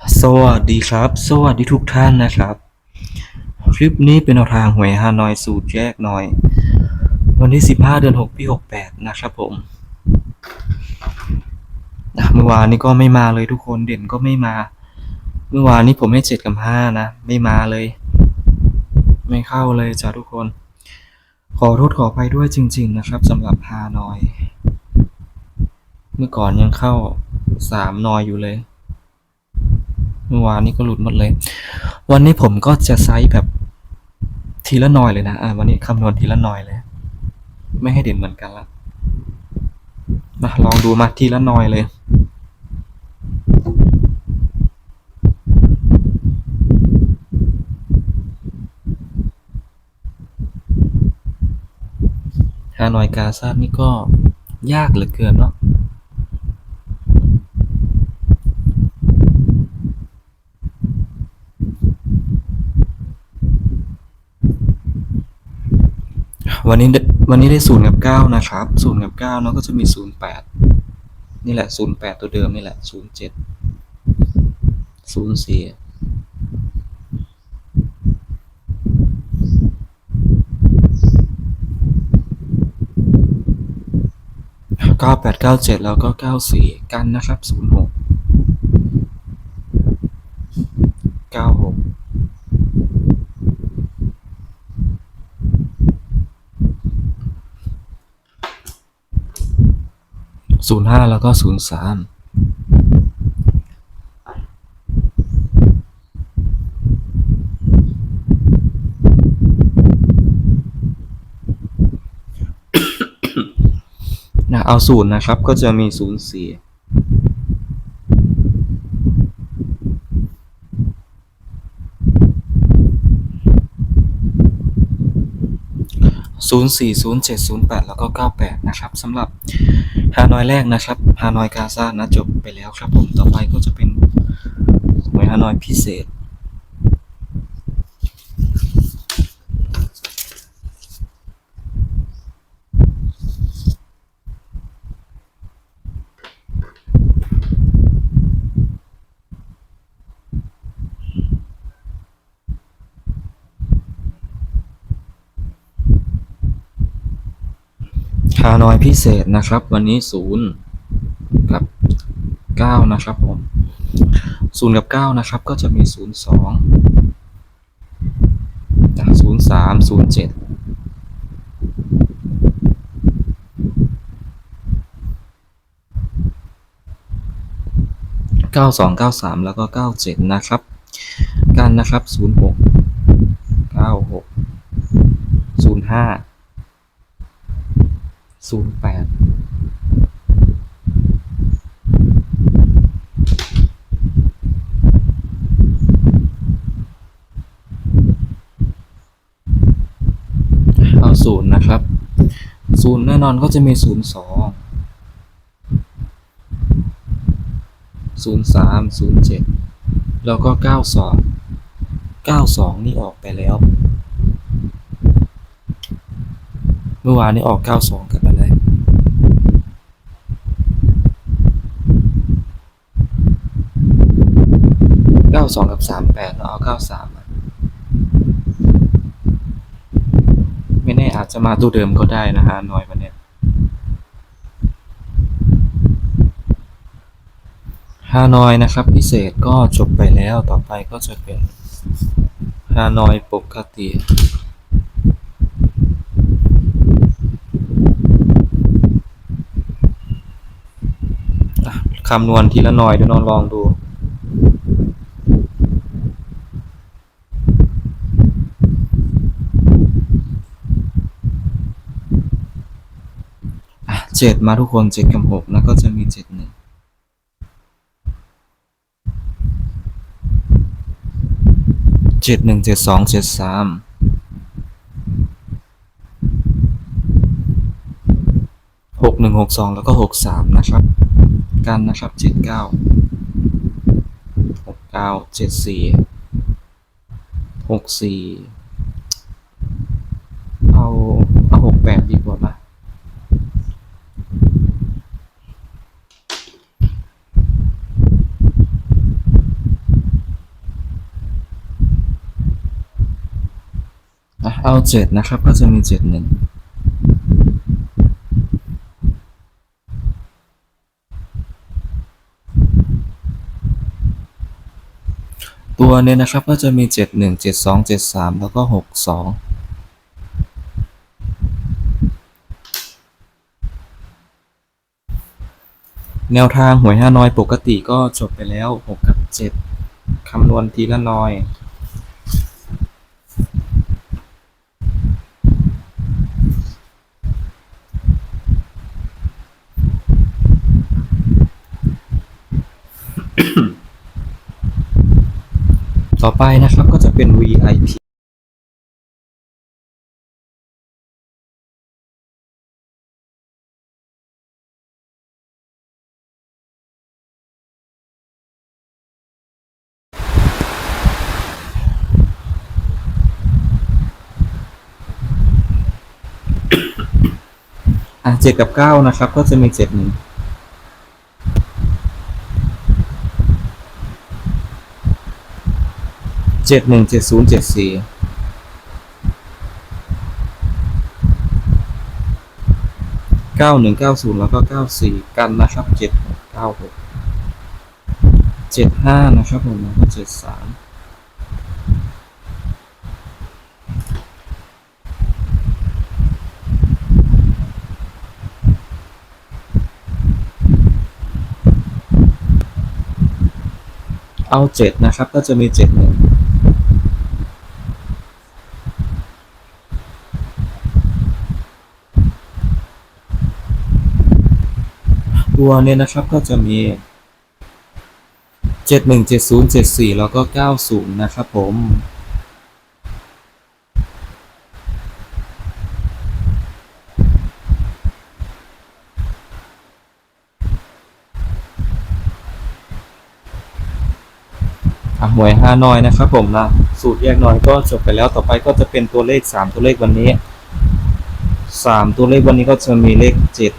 สวัสดีครับ สวัสดีทุกท่านนะครับ คลิปนี้เป็นแนวทางหวยฮานอยสูตรแยกหน่อย วันที่ 15 เดือน 6 ปี 68 นะครับผมเมื่อวานนี้ก็ไม่มาเลยทุกคนเด่นก็ไม่มา เมื่อวานนี้ผมให้7กับ5นะ ไม่มาเลย ไม่เข้าเลยจ้ะทุกคน ขอโทษขอไปด้วยจริง ๆ นะครับสำหรับฮานอย เมื่อก่อนยังเข้า3นอยอยู่เลย เมื่อวานนี้ก็หลุดหมดเลย วันนี้ผมก็จะไซส์แบบทีละหน่อยเลยนะ อ่าวันนี้คำนวณทีละหน่อยเลย ไม่ให้เด่นเหมือนกันละมาลองดูมาทีละหน่อยเลยฮานอยกาซาดนี่ก็ยากเหลือเกินเนาะ วันนี้วันนี้ได้ศูนย์กับเก้านะครับศูนย์กับเก้าเนาะก็จะมีศูนย์แปดนี่แหละศูนย์แปดตัวเดิมนี่แหละศูนย์เจ็ดศูนย์สี่เก้าแปดเก้าเจ็ดแล้วก็เก้าสี่กันนะครับศูนย์หกเก้าหก ศูนย์ห้าแล้วก็ศูนย์สามนะเอาศูนย์นะครับก็จะมีศูนย์สี่ 040708 แล้วก็ 98 นะครับสำหรับฮานอยแรกนะครับฮานอยกาซานะจบไปแล้วครับผมต่อไปก็จะเป็นหวยฮานอยพิเศษานอยพิเศษนะครับ วันนี้ศูนย์กับเก้านะครับผมศูนย์กับเก้านะครับก็จะมีศูนย์สองศูนย์สามศูนย์เจ็ดเก้าสองเก้าสามแล้วก็เก้าเจ็ดนะครับ กันนะครับศูนย์หกเก้าหกศูนย์ห้า ศูนย์แปดเอาศูนย์นะครับศูนย์แน่นอนก็จะมีศูนย์สองศูนย์สามศูนย์เจ็ดแล้วก็เก้าสองเก้าสองนี่ออกไปแล้ว เมื่อวานนี้ออก92กับอะไร92กับ38เราเอา93อะไม่แน่อาจจะมาตัวเดิมก็ได้นะฮะหน่อยวันเนี้ยฮานอยนะครับ พิเศษก็จบไปแล้วต่อไปก็จะเป็นฮานอยปกติคำนวณทีละหน่อยเดี๋ยวนอนลองดู เจ็ดมาทุกคนเจ็ดกับหกแล้วก็จะมีเจ็ดหนึ่งเจ็ดหนึ่งเจ็ดสองเจ็ดสามหกหนึ่งหกสองแล้วก็หกสามนะครับ กันนะครับเจ็ดเก้าหกเก้าเจ็ดสี่หกสี่เอาเอาหกแปดดีกว่าปะ เอาเจ็ดนะครับ ก็จะมีเจ็ดหนึ่งตัวเนี้ยนะครับก็จะมีเจ็ดหนึ่งเจ็ดสองเจ็ดสามแล้วก็หกสองแนวทางหวยห้าน้อยปกติก็จบไปแล้วหกกับเจ็ดคำนวณทีละน้อย ต่อไปนะครับก็จะเป็น VIP อะเจ็ดกับเก้านะครับ ก็จะมีเจ็ดหนึ่ง เจ็ดหนึ่งเจ็ดศูนย์เจ็ดสี่เก้าหนึ่งเก้าศูนย์แล้วก็เก้าสี่กันนะครับเจ็ดเก้าหกเจ็ดห้านะครับผมแล้วก็เจ็ดสามเอาเจ็ดนะครับ ก็จะมีเจ็ดหนึ่ง ตัวเนี่ยนะครับก็จะมีเจ็ดหนึ่งเจ็ดศูนย์เจ็ดสี่แล้วก็เก้าศูนย์นะครับผมหวยห้าน้อยนะครับผมนะสูตรแยกน้อยก็จบไปแล้วต่อไปก็จะเป็นตัวเลขสามตัวเลขวันนี้สามตัวเลขวันนี้ก็จะมีเลขเจ็ด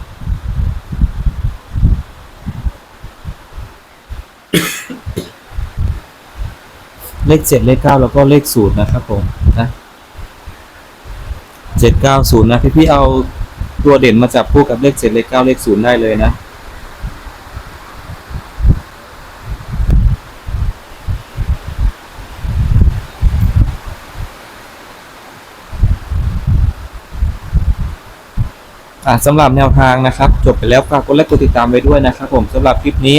เลขเจ็ดเลขเก้าแล้วก็เลขศูนย์นะครับผมนะเจ็ดเก้าศูนย์นะพี่พี่ๆเอาตัวเด่นมาจับคู่กับเลขเจ็ดเลขเก้าเลขศูนย์ได้เลยนะอะสำหรับแนวทางนะครับ จบไปแล้วฝากกดไลค์กดติดตามไว้ด้วยนะครับผมสำหรับคลิปนี้